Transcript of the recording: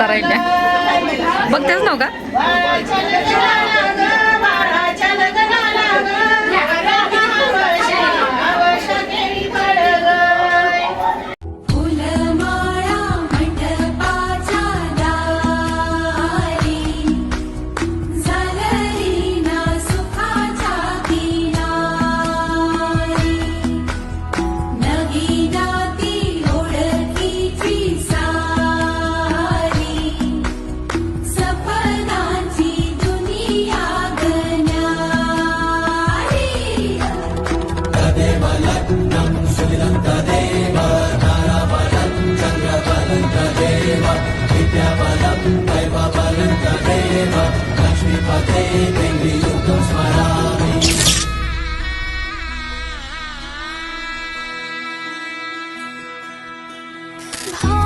ताडमाड दत्ता राहिल्या. गय. बघतेच home.